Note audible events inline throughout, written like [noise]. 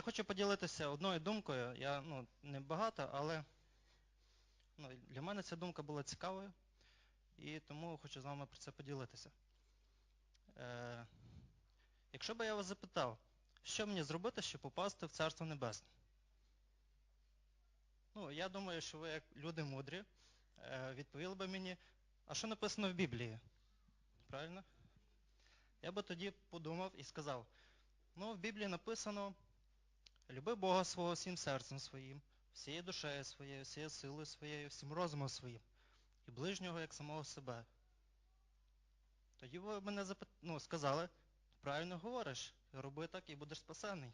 хочу поділитися одною думкою. Я ну, не багато, але ну, для мене ця думка була цікавою, і тому хочу з вами про це поділитися. Е, якщо би я вас запитав, що мені зробити, щоб попасти в Царство Небесне? Ну, я думаю, що ви, як люди мудрі, е, відповіли би мені, а що написано в Біблії? Правильно? Я би тоді подумав і сказав, ну, в Біблії написано, люби Бога свого всім серцем своїм, всією душею своєю, всією силою своєю, всім розумом своїм, і ближнього як самого себе. Тоді ви мене запит... ну, сказали, правильно говориш, роби так і будеш спасений.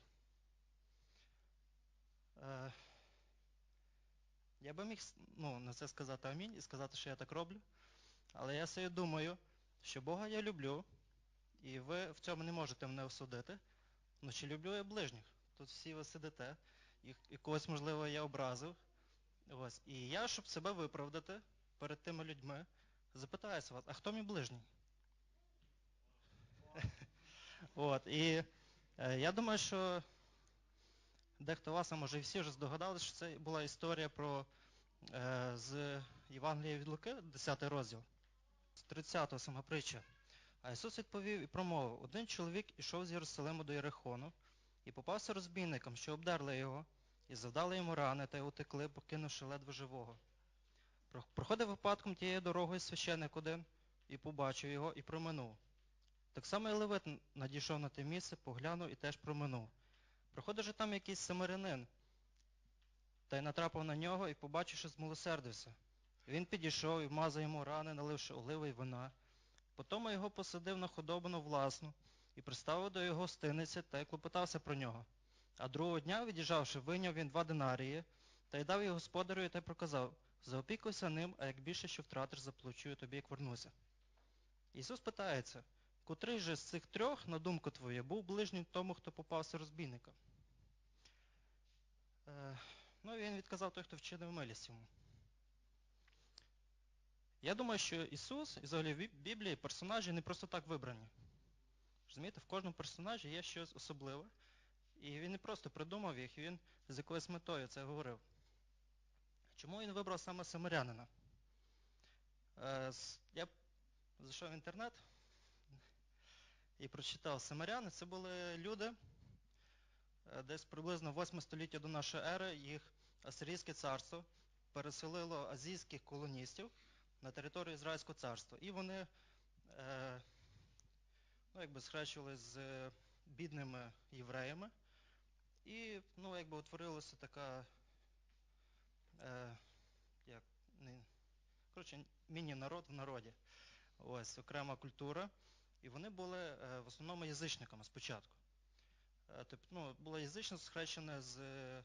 Е... Я би міг ну, на це сказати амінь і сказати, що я так роблю. Але я собі думаю, що Бога я люблю, і ви в цьому не можете мене осудити. Ну чи люблю я ближніх? Тут всі ви сидите, і, і когось, можливо, я образив. Ось. І я, щоб себе виправдати перед тими людьми, запитаюся вас, а хто мій ближній? [laughs] От. І е, я думаю, що дехто вас, а може і всі вже здогадалися, що це була історія про е, з Євангелія від Луки, 10 розділ, з 30 сама притча. А Ісус відповів і промовив, один чоловік ішов з Єрусалиму до Єрихону і попався розбійникам, що обдерли його, і завдали йому рани та й утекли, покинувши ледве живого. Проходив випадком тією дорогою священник один і побачив його і проминув. Так само і Левит надійшов на те місце, поглянув і теж проминув. Проходить же там якийсь самарянин, та й натрапив на нього і, побачивши, змилосердився. Він підійшов і вмазав йому рани, наливши оливи й вина. Потім його посадив на худобину власну і приставив до його стиниці та й клопотався про нього. А другого дня, від'їжджавши, вийняв він два динарії та й дав їх господарю та й проказав, заопікуйся ним, а як більше що втратиш, заплачу тобі, як вернуся. Ісус питається, котрий же з цих трьох, на думку твою, був ближнім тому, хто попався розбійником? Е, ну, він відказав той, хто вчинив милість йому. Я думаю, що Ісус і взагалі в Біблії персонажі не просто так вибрані. Розумієте, в кожному персонажі є щось особливе. І він не просто придумав їх, він з якоюсь метою це говорив. Чому він вибрав саме самарянина? Е, я зайшов в інтернет і прочитав самаряни. Це були люди, е, десь приблизно 8 століття до нашої ери, їх Асирійське царство переселило азійських колоністів на територію Ізраїльського царства. І вони е, ну, якби схрещували з бідними євреями. І ну, якби утворилася така е, як, не, коротше, міні-народ в народі. Ось окрема культура. І вони були е, в основному язичниками спочатку. Е, тобто, ну, було язичництво схрещене з е,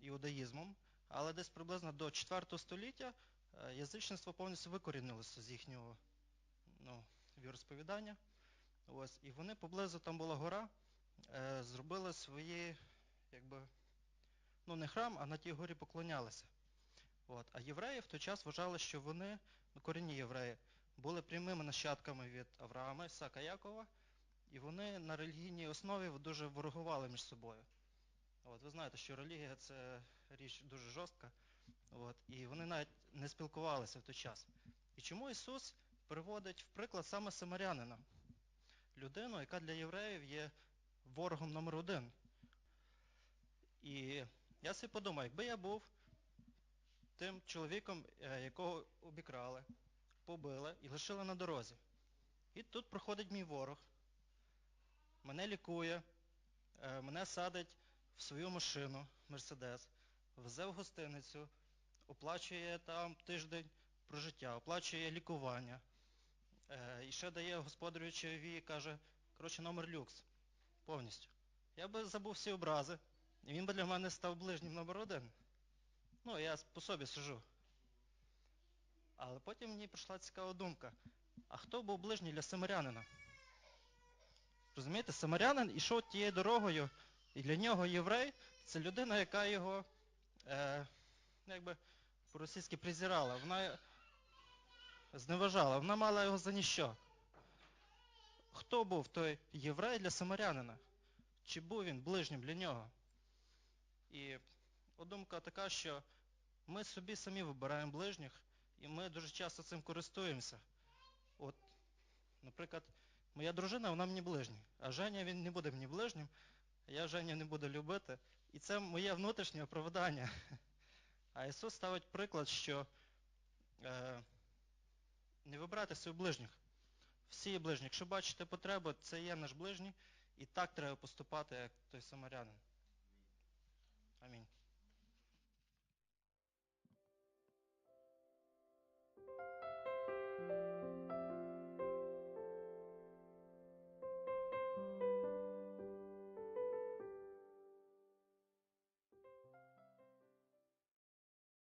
іудаїзмом, але десь приблизно до 4 століття Е, язичництво повністю викорінилося з їхнього ну, віросповідання. Ось. І вони поблизу там була гора, е, зробили свої, якби, ну не храм, а на тій горі поклонялися. От. А євреї в той час вважали, що вони, ну, корінні євреї, були прямими нащадками від Авраама, Ісака Якова, і вони на релігійній основі дуже ворогували між собою. От, Ви знаєте, що релігія це річ дуже жорстка. От, І вони навіть не спілкувалися в той час. І чому Ісус приводить в приклад саме самарянина, людину, яка для євреїв є ворогом номер один. І я собі подумав, якби я був тим чоловіком, е, якого обікрали, побили і лишили на дорозі. І тут проходить мій ворог, мене лікує, е, мене садить в свою машину, Мерседес, везе в гостиницю, оплачує там тиждень прожиття, оплачує лікування. Е, і ще дає господарю чайові каже, коротше, номер люкс. Повністю. Я би забув всі образи, і він би для мене став ближнім номер один. Ну, я по собі сижу. Але потім мені прийшла цікава думка. А хто був ближній для самарянина? Розумієте, самарянин ішов тією дорогою, і для нього єврей це людина, яка його е, якби по-російськи презирала, вона зневажала, вона мала його за ніщо. Хто був той єврей для самарянина? Чи був він ближнім для нього? І думка така, що ми собі самі вибираємо ближніх, і ми дуже часто цим користуємося. От, наприклад, моя дружина, вона мені ближній, а Женя він не буде мені ближнім, а я Женю не буду любити. І це моє внутрішнє оправдання. [laughs] А Ісус ставить приклад, що е, не вибирати собі ближніх. Всі є ближні. Якщо бачите потребу, це є наш ближній, і так треба поступати, як той самарянин. Амінь.